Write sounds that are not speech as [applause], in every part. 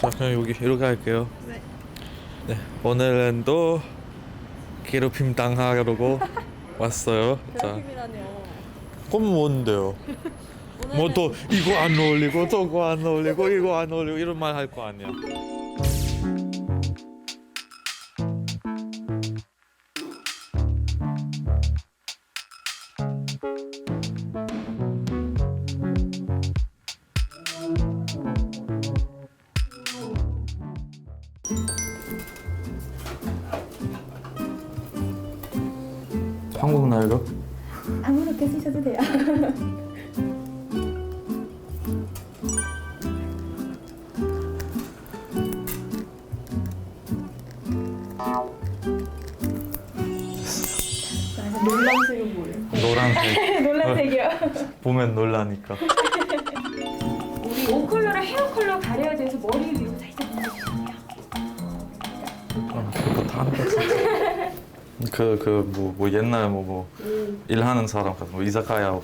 자 그냥 여기 이렇게 할게요. 네. 네 오늘은 또 괴롭힘 당하려고 [laughs] 왔어요. 자 괴롭힘이라뇨. 그럼 뭔데요? [laughs] 뭐또 이거 안 어울리고 저거 안 어울리고 이거 안 어울리고 이런 말 할 거 아니야. 한국 나이로? 아무렇게 쓰셔도 돼요. 아, 놀란색은 뭐예요? [laughs] 노란색 놀란색이요. 보면 놀라니까. 우리 옷 컬러랑 헤어 컬러 가려야 돼서 머리 위로 살짝 올려주세요. 아, 그거 다 거지. 그 그 뭐 뭐 옛날 뭐 뭐 일하는 사람 같은 뭐 이사카야.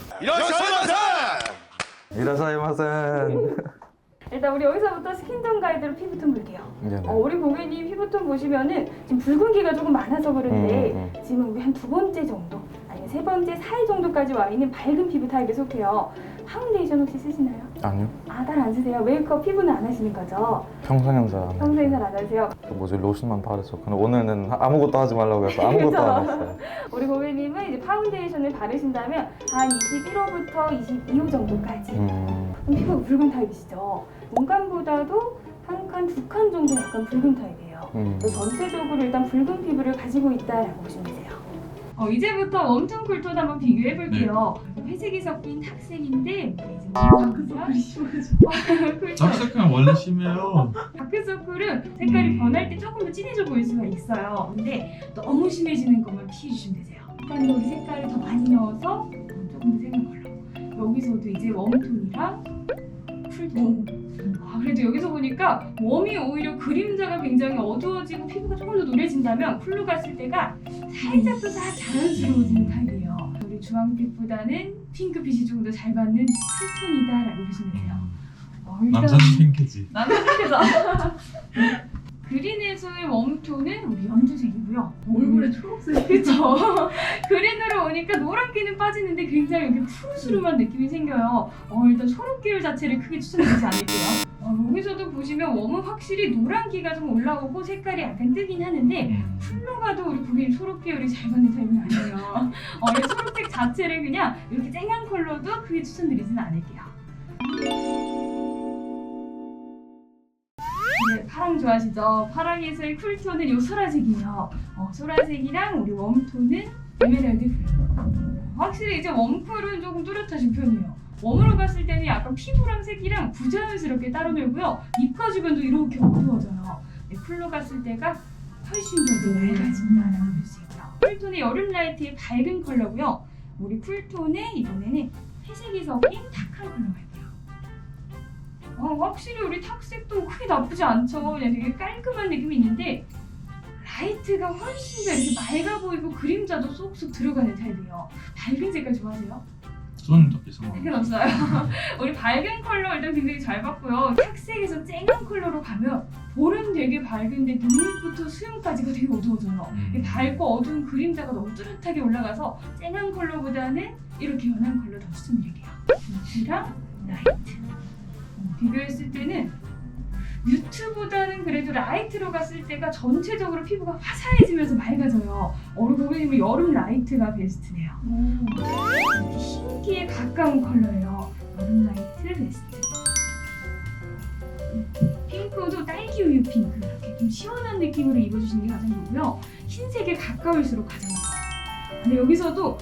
이라사이마센. 일단 우리 여기서부터 스킨톤 가이드로 피부톤 볼게요. 네, 어, 우리 고객님 피부톤 보시면은 지금 붉은기가 조금 많아서 그런데 음, 음. 지금 우리 한 두 번째 정도 아니면 세 번째 사이 정도까지 와 있는 밝은 피부 타입에 속해요. 파운데이션 혹시 쓰시나요? 아니요. 아, 잘 안 쓰세요. 메이크업 피부는 안 하시는 거죠? 해요. 평소에 잘 안 하세요. 뭐지 로션만 바르죠. 근데 오늘은 하- 아무것도 하지 말라고 해서 [laughs] 아무것도 안 그쵸? 했어요. 우리 고객님은 이제 파운데이션을 바르신다면 한 21호부터 22호 정도까지 음, 그럼 피부가 붉은 타입이시죠? 눈감보다도 한 칸, 두 칸 정도 약간 붉은 타입이에요. 음. 그래서 전체적으로 일단 붉은 피부를 가지고 있다라고 보시면 되세요. 어, 이제부터 웜톤 쿨톤 한번 비교해 볼게요. 회색이 섞인 탁색인데 다크서클이 심하죠. 잡색감 원래 심해요. 다크서클은 색깔이 음. 변할 때 조금 더 진해져 보일 수가 있어요. 근데 너무 심해지는 것만 피해 주시면 되세요. 일단 우리 색깔을 더 많이 넣어서 어, 조금 더 색을 걸로. 여기서도 이제 웜톤이랑 쿨톤. 아, 그래도 여기서 보니까 웜이 오히려 그림자가 굉장히 어두워지고 피부가 조금 더 노래진다면 쿨로 갔을 때가 살짝 더 자- 자연스러워지는 타입이에요. 우리 주황빛보다는 핑크빛이 조금 더잘 받는 쿨톤이다라고 보시면 돼요. 어, 일단 남자는 핑크지. 나는 그래서 [laughs] 그린에서의 웜톤은 우리 연두색이고요. 얼굴에 초록색. 그쵸? [laughs] 그린으로 오니까 노란기는 빠지는데 굉장히 이렇게 푸르스름한 느낌이 생겨요. 어, 일단 초록계열 자체를 크게 추천드리지 않을게요. 어, 여기서도 보시면 웜은 확실히 노란기가 좀 올라오고 색깔이 약간 뜨긴 하는데 음. 풀로 가도 우리 고객님 초록 계열이 잘 받는 타입은 아니에요. [laughs] 어, 이 초록색 자체를 그냥 이렇게 쨍한 컬러도 크게 추천드리진 않을게요. 파랑 좋아하시죠? 파랑에서의 쿨톤은 이 소라색이에요. 어, 소라색이랑 우리 웜톤은 에메랄드 블루. 확실히 이제 웜쿨은 조금 뚜렷하신 편이에요. 웜으로 봤을 때는 약간 피부랑 색이랑 부자연스럽게 따로 놀고요. 입가 주변도 이렇게 어두워져요. 네, 쿨로 갔을 때가 훨씬 더 밝아진다라고 볼 수 있고요. 쿨톤의 여름 라이트의 밝은 컬러고요. 우리 쿨톤의 이번에는 회색이 섞인 탁한 컬러 갈게요. 어, 확실히 우리 탁색도 크게 나쁘지 않죠. 그냥 되게 깔끔한 느낌이 있는데 라이트가 훨씬 더 이렇게 맑아 보이고 그림자도 쏙쏙 들어가는 타입이에요. 밝은 색깔 좋아하세요? 저는 더 이상한. 색은 없어요. [laughs] 우리 밝은 컬러 일단 굉장히 잘 봤고요. 탁색에서 쨍한 컬러로 가면 볼은 되게 밝은데 눈밑부터 수염까지가 되게 어두워져요. 음. 이 밝고 어두운 그림자가 너무 뚜렷하게 올라가서 쨍한 컬러보다는 이렇게 연한 컬러 더 추천드릴게요. 뮤트랑 라이트. 어, 비교했을 때는 뮤트보다는 그래도 라이트로 갔을 때가 전체적으로 피부가 화사해지면서 맑아져요. 어른 고객님은 여름 라이트가 베스트네요. 흰기에 가까운 컬러예요. 여름 라이트 베스트. 핑크도 딸기 우유 핑크 이렇게 좀 시원한 느낌으로 입어주시는 게 가장 좋고요. 흰색에 가까울수록 가장 좋아요. 근데 여기서도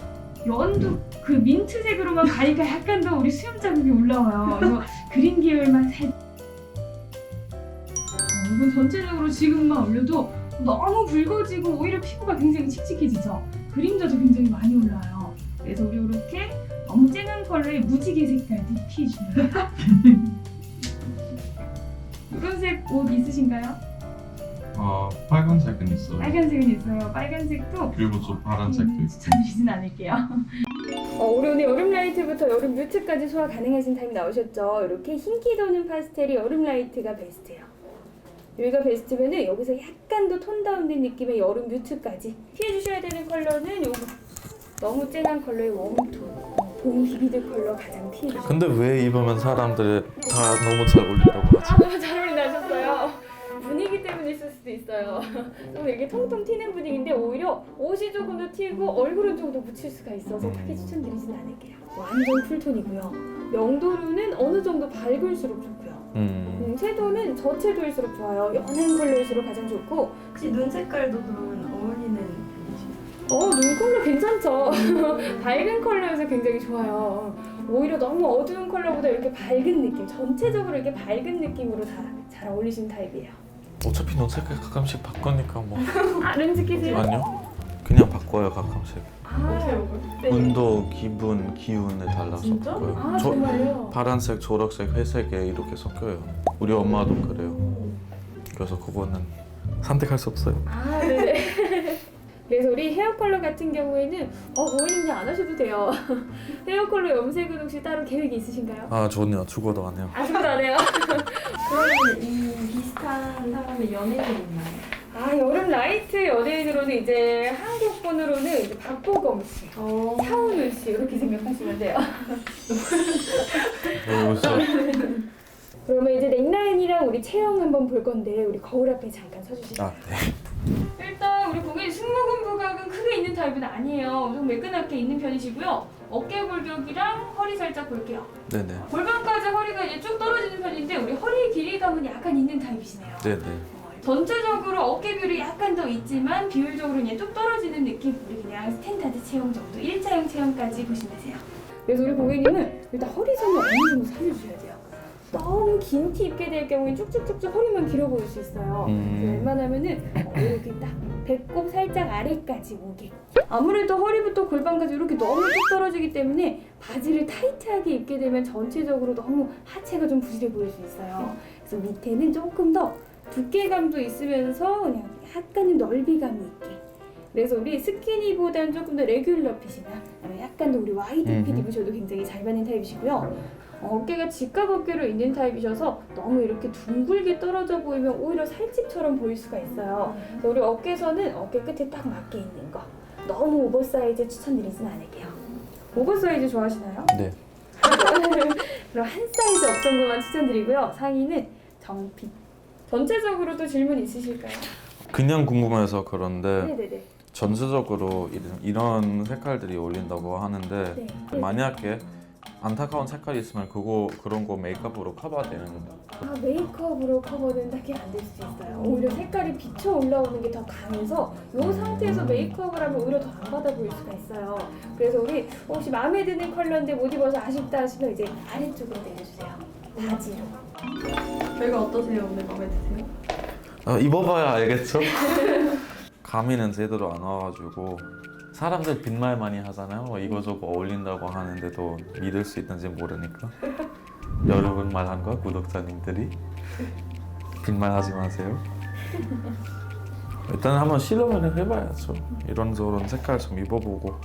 연두 그 민트색으로만 가니까 약간 더 우리 수염 자국이 올라와요. 그린 계열만 살. 어, 이건 전체적으로 지금만 올려도 너무 붉어지고 오히려 피부가 굉장히 칙칙해지죠. 그림자도 굉장히 많이 올라와요. 그래서 우리 이렇게 너무 쨍한 컬러의 무지개 색깔도 피해주면 이런 색옷 있으신가요? 어 빨간색은 있어요. 빨간색은 있어요. 빨간색도 그리고 저 파란색도 음, 있고. 추천드리진 않을게요. [laughs] 어, 우리 오늘 여름 뮤트까지 소화 가능하신 타입 나오셨죠? 이렇게 흰기 도는 파스텔이 여름 라이트가 베스트예요. 여기가 베스트면은 여기서 약간 더 톤 다운된 느낌의 여름 뮤트까지 피해주셔야 되는 컬러는 요거 너무 진한 컬러의 웜톤 봄 비비드 컬러 가장 피해주세요 근데 왜 입으면 사람들이 다 너무 잘 어울린다고 하지? 아 너무 잘 어울린다셨어요 분위기 때문에 있을 수도 있어요 [laughs] 좀 이렇게 통통 튀는 분위기인데 오히려 옷이 조금 더 튀고 얼굴은 좀 더 묻힐 수가 있어서 크게 추천드리진 않을게요 완전 쿨톤이고요 명도루는 어느 정도 밝을수록 좋고요 음. 음, 채도는 저채도일수록 좋아요 연한 컬러일수록 가장 좋고 혹시 눈 색깔도 그러면 어울리는? 어, 눈 컬러 괜찮죠? [laughs] 밝은 컬러여서 굉장히 좋아요. 오히려 너무 어두운 컬러보다 이렇게 밝은 느낌, 전체적으로 이렇게 밝은 느낌으로 다 잘 어울리시는 타입이에요. 어차피 눈 색깔 가끔씩 바꾸니까 뭐 [laughs] 아, 렌즈 끼세요? 아니요 그냥 바꿔요 가끔씩 아, 네. 온도, 기분, 기운에 달라서 진짜? 바꿔요 아 저- 정말요? 파란색, 초록색, 회색에 이렇게 섞여요 우리 엄마도 그래요 그래서 그거는 선택할 수 없어요 아, 네네. [laughs] 그래서 우리 헤어 컬러 같은 경우에는 어, 고객님 그냥 안 하셔도 돼요. [laughs] 헤어 컬러 염색은 혹시 따로 계획이 있으신가요? 아 전혀 죽어도 안 해요 아직도 안 해요? 그러면 이 비슷한 사람의 연예인이 있나요? 아, 여름 라이트 연예인으로는 이제 한국분으로는 이제 박보검 씨, 어. 차은우 씨 이렇게 생각하시면 돼요. 왜 그러면 이제 넥라인이랑 우리 체형 한번 볼 건데 우리 거울 앞에 잠깐 서주실까요? 아, 네. 일단 우리 고객님 승모근 부각은 크게 있는 타입은 아니에요. 좀 매끈하게 있는 편이시고요. 어깨 골격이랑 허리 살짝 볼게요. 네네 골반까지 허리가 이제 쭉 떨어지는 편인데 우리 허리 길이감은 약간 있는 타입이시네요. 네네 전체적으로 어깨 비율이 약간 더 있지만 비율적으로는 이제 뚝 떨어지는 느낌 우리 그냥 스탠다드 체형 정도 1차형 체형까지 보시면 되세요 그래서 우리 고객님은 일단 허리 선을 어느 정도 살려주셔야 돼요 너무 긴 티 입게 될 경우에 쭉쭉쭉쭉 허리만 길어 보일 수 있어요. 음. 그래서 웬만하면은 어, 이렇게 딱 배꼽 살짝 아래까지 오게. 아무래도 허리부터 골반까지 이렇게 너무 뚝 떨어지기 때문에 바지를 타이트하게 입게 되면 전체적으로 너무 하체가 좀 부실해 보일 수 있어요. 그래서 밑에는 조금 더 두께감도 있으면서 그냥 약간의 넓이감이 있게. 그래서 우리 스키니보다는 조금 더 레귤러 핏이나 약간 더 우리 와이드 핏 음흠. 입으셔도 굉장히 잘 받는 타입이시고요 어, 어깨가 직각 어깨로 있는 타입이셔서 너무 이렇게 둥글게 떨어져 보이면 오히려 살집처럼 보일 수가 있어요 그래서 우리 어깨선은 어깨 끝에 딱 맞게 있는 거 너무 오버사이즈 추천드리진 않을게요 오버사이즈 좋아하시나요? 네. [laughs] 그럼 한 사이즈 없던 것만 추천드리고요 상의는 정핏 전체적으로도 질문 있으실까요? 그냥 궁금해서 그런데 네네네. 전체적으로 이런, 이런 색깔들이 어울린다고 하는데 네. 만약에 안타까운 색깔이 있으면 그거 그런 거 메이크업으로 커버되는 아 메이크업으로 커버는 딱히 안 될 수 있어요. 오히려 색깔이 비쳐 올라오는 게 더 강해서 이 상태에서 메이크업을 하면 오히려 더 안 받아 보일 수가 있어요. 그래서 우리 혹시 마음에 드는 컬러인데 못 입어서 아쉽다 하시면 이제 아래쪽으로 내려주세요. 바지로. 저희가 어떠세요? 오늘 마음에 드세요? 아, 입어봐야 알겠죠? [laughs] 가미는 제대로 안 와가지고 사람들 빈말 많이 하잖아요. 뭐 이거저거 어울린다고 하는데도 믿을 수 있는지 모르니까. 여러분 말한 거 구독자님들이 빈말 하지 마세요. 일단 한번 실험을 해봐야죠. 이런저런 색깔 좀 입어보고